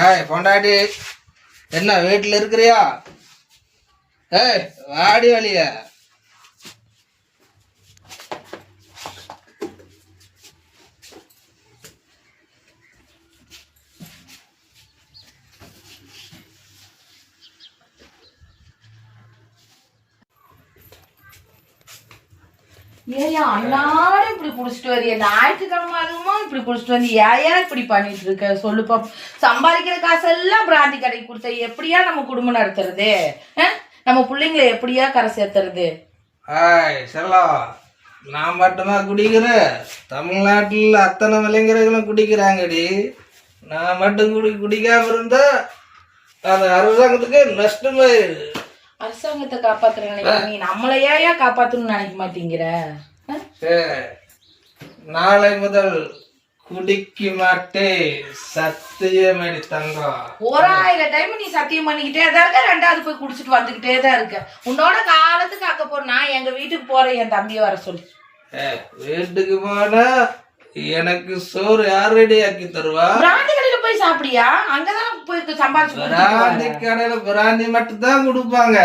ஏய் பொண்டாட்டி என்ன வீட்டில் இருக்கிறியா? ஏய் வாடி வழியா. ஏயா அன்னாடும் இப்படி குடிச்சிட்டு வரிய? ஞாயிற்றுக்கிழமை அதுவுமா இப்படி குடிச்சிட்டு வந்து ஏயா இப்படி பண்ணிட்டு இருக்க? சொல்லுப்பா சம்பாதிக்கிற காசெல்லாம் பிராந்தி கடைக்கு கொடுத்த எப்படியா நம்ம குடும்பம் நடத்துறது? நம்ம பிள்ளைங்களை எப்படியா கரை சேர்த்துறது? ஏய் செல்லம் நான் மட்டுமா குடிக்கிறேன். தமிழ்நாட்டில் அத்தனை விளைஞர்களும் குடிக்கிறாங்கடி. நான் மட்டும் குடி குடிக்காம இருந்தா அது அரசாங்கத்துக்கு நஷ்டமாயிரு அரசாங்கத்தை காப்பாத்துற நீ நம்மள ஏயா காப்பாத்தணும்னு நினைக்க மாட்டேங்கிற? நாளை முதல் குடிக்க மாட்டேன் சத்தியமணி தங்கம். ஓராயிரம் டைம் நீ சத்தியம் பண்ணிக்கிட்டே தான் இருக்க ரெண்டாவது போய் குடிச்சிட்டு வந்துகிட்டே தான் இருக்க. உன்னோட காலத்துக்கு அக்க போற நான் எங்க வீட்டுக்கு போறேன் என் தம்பியை வர சொல்லி. வீட்டுக்கு போனா எனக்கு சோறு யார் ரெடி ஆக்கி தருவா? போய் சாப்பிடியா அங்கதான் போய் சம்பாரிச்சு. கடையில பிராந்தி மட்டும் தான் கொடுப்பாங்க.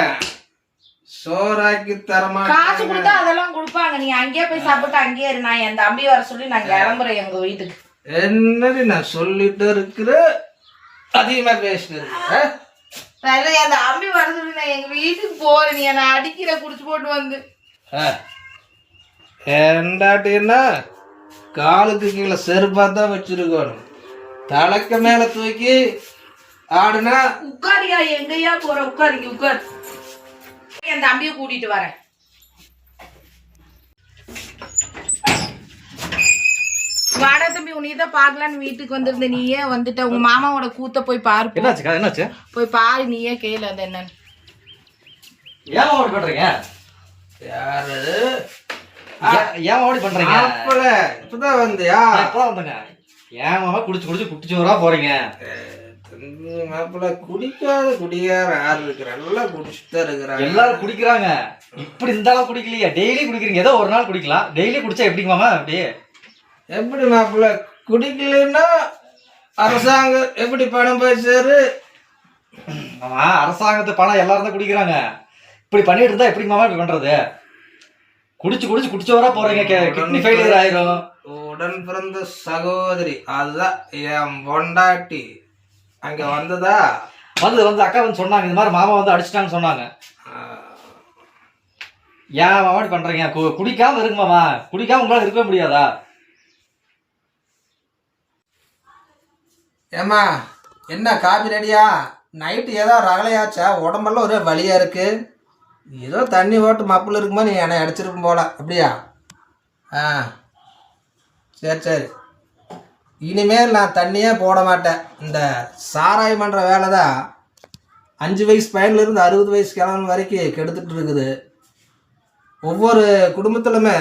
சோறாக்கி காசு தரமாட்டாங்க கொடுத்தா அதெல்லாம் கொடுப்பாங்க. நீ அங்கேயே போய் சாப்பிட்டு அங்கேயே இரு. நான் என் தம்பி வர சொல்லி நான் கிளம்புறேன் எங்க வீட்டுக்கு. என்னடி நான் சொல்லிட்டு இருக்கிற? அதிகமா இல்லை, என் தம்பி வர சொல்லி நான் எங்க வீட்டுக்கு போறேன். நீ என்னை அடிக்கிற குடிச்சு போட்டு வந்து. ஏண்டாட்டின்னா காலுக்கு கீழே செருப்பா தான் வச்சிருக்கணும். தலைக்கு மேல தூக்கி ஆடுனா உட்காரியா எங்கயா போற? உட்காருங்க உட்கார். என் தம்பியை கூட்டிட்டு வரேன். வாடா தம்பி உன்னை தான் பார்க்கலான்னு வீட்டுக்கு வந்திருந்த நீயே வந்துட்ட? உங்க மாமாவோட கூத்த போய் பாரு என்னாச்சு போய் பாரு நீயே கேளு அது என்னன்னு. ஏன் அப்படி பண்றீங்க? யாரு? ஏன் ஏன் அப்படி பண்றீங்க? மாப்பிள இப்பதான் வந்தியா? இப்பதான் வந்தேங்க. ஏன் மாமா குடிச்சு குடிச்சு குட்டிச்சோரா போறீங்க? மாப்பிள குடிக்காத குடியார யாரு இருக்கிற எல்லாம் குடிச்சுட்டு தான் இருக்கிறாங்க. எல்லாரும் குடிக்கிறாங்க. இப்படி அளவு குடிக்கலையா. டெய்லி குடிக்கிறீங்க. ஏதோ ஒரு நாள் குடிக்கலாம். டெய்லி குடிச்சா எப்படிங்க மாமா? அப்படி எப்படி மாப்பிள? குடிக்கலைன்னா அரசாங்கம் எப்படி பணம் போய் சேரு? மாமா அரசாங்கத்து பணம் எல்லாரும் தான் குடிக்கிறாங்க. இப்படி பண்ணிட்டு இருந்தா எப்படிங்க மாமா இப்படி பண்றது? குடிச்சு குடிச்சு குடிச்சவரா போறீங்க. கிட்னி ஃபெயிலியர் ஆயிரும். உடன் பிறந்த சகோதரி. அதுதான் என் பொண்டாட்டி. அங்க வந்ததா? வந்து வந்து அக்கா வந்து சொன்னாங்க இந்த மாதிரி மாமா வந்து அடிச்சிட்டாங்கன்னு சொன்னாங்க. ஏன் மாமா இப்படி பண்றீங்க? கு- குடிக்காம இருங்க மாமா. குடிக்காம உங்களால இருக்கவே முடியாதா? ஏம்மா என்ன காபி ரெடியா? நைட்டு ஏதோ ரகலையாச்சா? உடம்பெல்லாம் ஒரே வலியா இருக்கு. ஏதோ தண்ணி ஓட்டு மப்பிள் இருக்குமா நீ என்னை அடிச்சிருக்கும் போல. அப்படியா? ஆ. சரி சரி. இனிமேல் நான் தண்ணியே போட மாட்டேன். இந்த சாராயம் பண்ணுற வேலை தான் அஞ்சு வயசு பையன்லேருந்து அறுபது வயசு கிழமை வரைக்கும் கெடுத்துட்டு இருக்குது. ஒவ்வொரு குடும்பத்திலுமே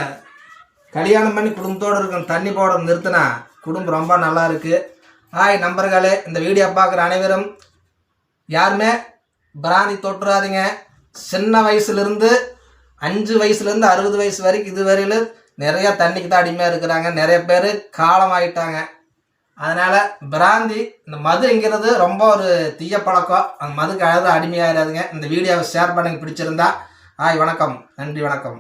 கல்யாணம் பண்ணி குடும்பத்தோடு இருக்கிற தண்ணி போட நிறுத்தினா குடும்பம் ரொம்ப நல்லா இருக்குது ஹாய் நம்பர்களே இந்த வீடியோ பார்க்குற அனைவரும் யாருமே பிராந்தி தொட்டுறாதீங்க. சின்ன வயசுலேருந்து அஞ்சு வயசுலேருந்து அறுபது வயசு வரைக்கும் இதுவரையில் நிறைய தண்ணிக்கு தான் அடிமையாக இருக்கிறாங்க. நிறைய பேர் காலமாகிட்டாங்க அதனால் பிராந்தி இந்த மதுங்கிறது ரொம்ப ஒரு தீய பழக்கம். அந்த மதுக்கு அழகாக அடிமையாயிடாதுங்க. இந்த வீடியோவை ஷேர் பண்ணுங்க. பிடிச்சிருந்தா ஆய் வணக்கம். நன்றி வணக்கம்.